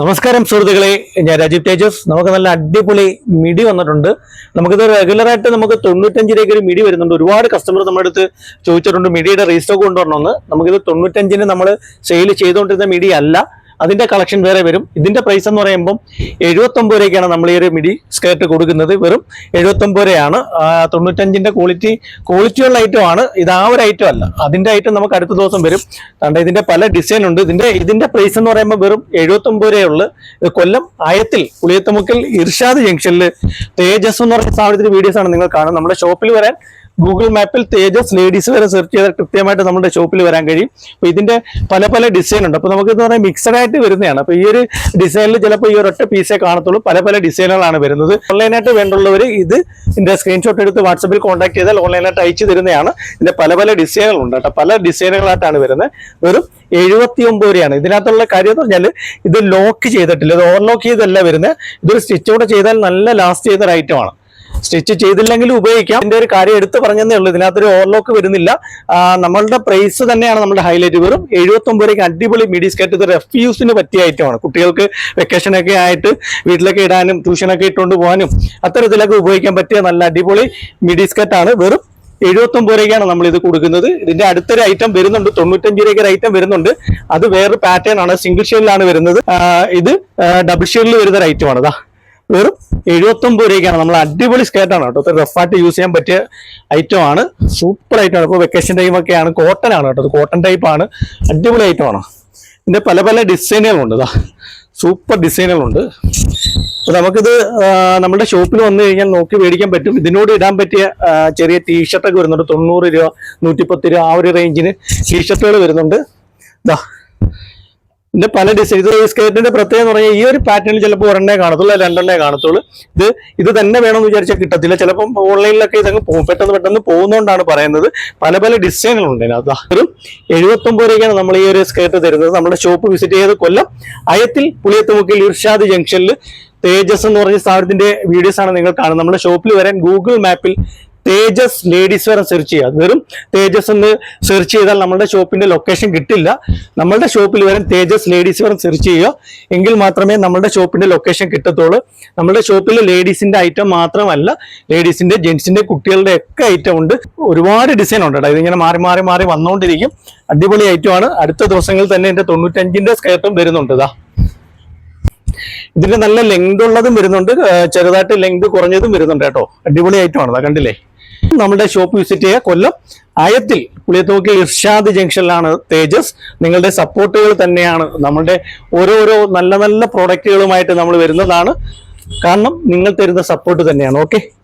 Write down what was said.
നമസ്കാരം സുഹൃത്തുക്കളെ. ഞാൻ രാജീവ് തേജസ്. നമുക്ക് നല്ല അടിപൊളി മിടി വന്നിട്ടുണ്ട്. നമുക്കിത് റെഗുലർ ആയിട്ട് നമുക്ക് തൊണ്ണൂറ്റഞ്ച് രൂപയ്ക്ക് ഒരു മിടി വരുന്നുണ്ട്. ഒരുപാട് കസ്റ്റമർ നമ്മുടെ അടുത്ത് ചോദിച്ചിട്ടുണ്ട് മിടിയുടെ റീസ്റ്റോക്ക് കൊണ്ടുവരണമെന്ന്. നമുക്കിത് തൊണ്ണൂറ്റഞ്ചിന് നമ്മൾ സെയിൽ ചെയ്തുകൊണ്ടിരുന്ന മിടി അല്ല അതിന്റെ കളക്ഷൻ വേറെ വരും. ഇതിന്റെ പ്രൈസ് എന്ന് പറയുമ്പോൾ എഴുപത്തൊമ്പത് രൂപയ്ക്കാണ് നമ്മൾ ഈ ഒരു മിഡി സ്കേർട്ട് കൊടുക്കുന്നത്. വെറും എഴുപത്തൊമ്പത് രൂപയാണ്. തൊണ്ണൂറ്റഞ്ചിന്റെ ക്വാളിറ്റി ക്വാളിറ്റിയുള്ള ഐറ്റം ആണ്. ഇത് ആ ഒരു ഐറ്റം അല്ല. അതിന്റെ ഐറ്റം നമുക്ക് അടുത്ത ദിവസം വരും. കണ്ട ഇതിന്റെ പല ഡിസൈൻ ഉണ്ട്. ഇതിന്റെ ഇതിന്റെ പ്രൈസ് എന്ന് പറയുമ്പോൾ വെറും എഴുപത്തൊമ്പത് രൂപയുള്ളൂ കൊല്ലം ആയത്തിൽ പുളിയത്തമുക്കിൽ ഇർഷാദ് ജംഗ്ഷനിൽ തേജസ് എന്ന് പറഞ്ഞ സ്ഥാപനത്തിന്റെ വീഡിയോസ് ആണ് നിങ്ങൾ കാണുന്നത്. നമ്മുടെ ഷോപ്പിൽ വരാൻ ഗൂഗിൾ മാപ്പിൽ തേജസ് ലേഡീസ് വരെ സെർച്ച് ചെയ്താൽ കൃത്യമായിട്ട് നമ്മുടെ ഷോപ്പിൽ വരാൻ കഴിയും. അപ്പൊ ഇതിന്റെ പല പല ഡിസൈൻ ഉണ്ട്. അപ്പൊ നമുക്ക് പറയാൻ മിക്സഡ് ആയിട്ട് വരുന്നതാണ്. അപ്പൊ ഈ ഒരു ഡിസൈനിൽ ചിലപ്പോൾ ഈ ഒരൊറ്റ പീസേ കാണത്തുള്ളൂ. പല പല ഡിസൈനുകളാണ് വരുന്നത്. ഓൺലൈനായിട്ട് വേണ്ടുള്ളവർ ഇത് ഇതിന്റെ സ്ക്രീൻഷോട്ട് എടുത്ത് വാട്സപ്പിൽ കോൺടാക്ട് ചെയ്താൽ ഓൺലൈനായിട്ട് അയച്ചു തരുന്നതാണ്. ഇതിന്റെ പല പല ഡിസൈനുകളുണ്ട് കേട്ടോ. പല ഡിസൈനുകളായിട്ടാണ് വരുന്നത്. വെറും എഴുപത്തി ഒമ്പത് രൂപയാണ്. ഇതിനകത്തുള്ള കാര്യം എന്ന് പറഞ്ഞാൽ ഇത് ലോക്ക് ചെയ്തിട്ടില്ല. ഇത് ഓവർലോക്ക് ചെയ്തല്ല വരുന്നത്. ഇതൊരു സ്റ്റിച്ച് കൂടെ ചെയ്താൽ നല്ല ലാസ്റ്റ് ചെയ്ത ഒരു ഐറ്റമാണ് സ്റ്റിച്ച് ചെയ്തില്ലെങ്കിലും ഉപയോഗിക്കാം. ഇതിന്റെ ഒരു കാര്യം എടുത്തു പറഞ്ഞതേ ഉള്ളൂ. ഇതിനകത്തൊരു ഓവർലോക്ക് വരുന്നില്ല. നമ്മളുടെ പ്രൈസ് തന്നെയാണ് നമ്മുടെ ഹൈലൈറ്റ് വെറും എഴുപത്തി ഒമ്പത് രൂപയ്ക്ക് അടിപൊളി മിഡി സ്കേർട്ട് ഇത് റെഫ് യൂസിന് പറ്റിയ ഐറ്റമാണ് കുട്ടികൾക്ക് വെക്കേഷനൊക്കെ ആയിട്ട് വീട്ടിലൊക്കെ ഇടാനും ട്യൂഷനൊക്കെ ഇട്ടുകൊണ്ട് പോകാനും അത്തരത്തിലൊക്കെ ഉപയോഗിക്കാൻ പറ്റിയ നല്ല അടിപൊളി മിഡി സ്കേർട്ടാണ് വെറും എഴുപത്തി ഒമ്പത് രൂപയ്ക്കാണ് നമ്മൾ ഇത് കൊടുക്കുന്നത്. ഇതിന്റെ അടുത്തൊരു ഐറ്റം വരുന്നുണ്ട്. തൊണ്ണൂറ്റഞ്ച് രൂപയ്ക്ക് ഒരു ഐറ്റം വരുന്നുണ്ട്. അത് വേറൊരു പാറ്റേൺ ആണ്. സിംഗിൾ ഷെയിലാണ് വരുന്നത്. ഇത് ഡബിൾ ഷെയിലിൽ വരുന്ന ഒരു ഐറ്റമാണ് ഇതാ വെറും എഴുപത്തൊമ്പത് രൂപയ്ക്കാണ്. നമ്മൾ അടിപൊളി സ്കേർട്ടാണ് കേട്ടോ. ഒത്തിരി റഫായിട്ട് യൂസ് ചെയ്യാൻ പറ്റിയ ഐറ്റം ആണ്. സൂപ്പർ ഐറ്റം ആണ്. ഇപ്പോൾ വെക്കേഷൻ ടൈമൊക്കെ ആണ്. കോട്ടൺ ആണ് കേട്ടോ. കോട്ടൺ ടൈപ്പ് ആണ്. അടിപൊളി ഐറ്റം ആണ്. ഇതിന്റെ പല പല ഡിസൈനുകളുണ്ട് ഇതാ സൂപ്പർ ഡിസൈനുകളുണ്ട് അപ്പോൾ നമുക്കിത് നമ്മുടെ ഷോപ്പിൽ വന്നു കഴിഞ്ഞാൽ നോക്കി മേടിക്കാൻ പറ്റും. ഇതിനോട് ഇടാൻ പറ്റിയ ചെറിയ ടീഷർട്ടൊക്കെ വരുന്നുണ്ട്. തൊണ്ണൂറ് രൂപ നൂറ്റിപ്പത്ത് രൂപ ആ ഒരു റേഞ്ചിന് ടീഷർട്ടുകൾ വരുന്നുണ്ട്. ഇതാ ഇതിന്റെ പല ഡിസൈൻ ഇത് സ്കേർട്ടിന്റെ പ്രത്യേകത എന്ന് പറഞ്ഞാൽ ഈ ഒരു പാറ്റേണിൽ ചിലപ്പോൾ ഒരെണ്ണേ കാണത്തുള്ളൂ രണ്ടെണ്ണേ കാണത്തുള്ളൂ. ഇത് ഇത് തന്നെ വേണമെന്ന് വിചാരിച്ചാൽ കിട്ടത്തില്ല. ചിലപ്പം ഓൺലൈനിലൊക്കെ ഇതങ്ങ് പെട്ടെന്ന് പെട്ടെന്ന് പോകുന്നതുകൊണ്ടാണ് പറയുന്നത്. പല പല ഡിസൈനുകളുണ്ട് അത് ഒരു എഴുപത്തൊമ്പത് രൂപയ്ക്കാണ് നമ്മൾ ഈ ഒരു സ്കേർട്ട് തരുന്നത്. നമ്മുടെ ഷോപ്പ് വിസിറ്റ് ചെയ്ത് കൊല്ലം അയത്തിൽ പുളിയത്തുമുക്കിൽ ഇർഷാദ് ജംഗ്ഷനിൽ തേജസ് എന്ന് പറഞ്ഞ സ്ഥാപനത്തിന്റെ വീഡിയോസ് ആണ് നിങ്ങൾ കാണുന്നത്. നമ്മുടെ ഷോപ്പിൽ വരാൻ ഗൂഗിൾ മാപ്പിൽ തേജസ് ലേഡീസ് വെയർ സെർച്ച് ചെയ്യുക. വെറും തേജസ് എന്ന് സെർച്ച് ചെയ്താൽ നമ്മുടെ ഷോപ്പിന്റെ ലൊക്കേഷൻ കിട്ടില്ല. നമ്മളുടെ ഷോപ്പിൽ വരും തേജസ് ലേഡീസ് വെയർ സെർച്ച് ചെയ്യുക. എങ്കിൽ മാത്രമേ നമ്മുടെ ഷോപ്പിന്റെ ലൊക്കേഷൻ കിട്ടത്തുള്ളൂ. നമ്മുടെ ഷോപ്പിൽ ലേഡീസിന്റെ ഐറ്റം മാത്രമല്ല ലേഡീസിന്റെ ജെന്റ്സിന്റെ കുട്ടികളുടെ ഒക്കെ ഐറ്റം ഉണ്ട്. ഒരുപാട് ഡിസൈൻ ഉണ്ട് കേട്ടോ. ഇതിങ്ങനെ മാറി മാറി മാറി വന്നുകൊണ്ടിരിക്കും അടിപൊളി ഐറ്റം ആണ്. അടുത്ത ദിവസങ്ങളിൽ തന്നെ എന്റെ തൊണ്ണൂറ്റഞ്ചിന്റെ സ്കേർട്ടും വരുന്നുണ്ട് ഇതാ ഇതിന്റെ നല്ല ലെങ്ത് ഉള്ളതും വരുന്നുണ്ട്. ചെറുതായിട്ട് ലെങ്ത് കുറഞ്ഞതും വരുന്നുണ്ട് കേട്ടോ. അടിപൊളി ഐറ്റം ആണ് കണ്ടില്ലേ? നമ്മുടെ ഷോപ്പ് വിസിറ്റ് ചെയ്യുക കൊല്ലം ആയത്തിൽ പുളിയത്തോക്കിൽ ഇർഷാദ് ജംഗ്ഷനിലാണ് തേജസ്. നിങ്ങളുടെ സപ്പോർട്ടുകൾ തന്നെയാണ് നമ്മളുടെ ഓരോരോ നല്ല നല്ല പ്രോഡക്റ്റുകളുമായിട്ട് നമ്മൾ വരുന്നതാണ്. കാരണം നിങ്ങൾ തരുന്ന സപ്പോർട്ട് തന്നെയാണ്. ഓക്കെ